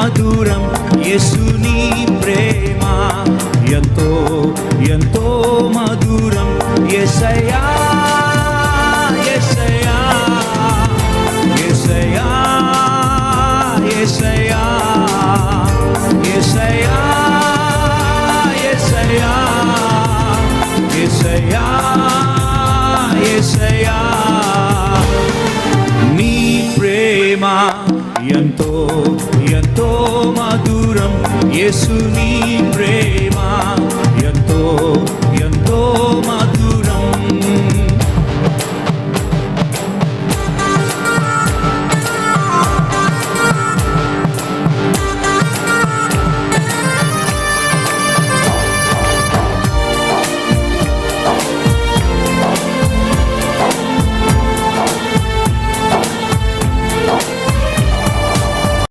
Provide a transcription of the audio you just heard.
మధురం యేసుని ప్రేమ. ఎంతో ఎంతో మధురం ఎసయా ఎసయా ఎసయా ఎసయా ఎసయా ఎసయా ఎసయా ఎసయా నీ ప్రేమ ఎంతో ఎంతో మధురం యేసుని ప్రే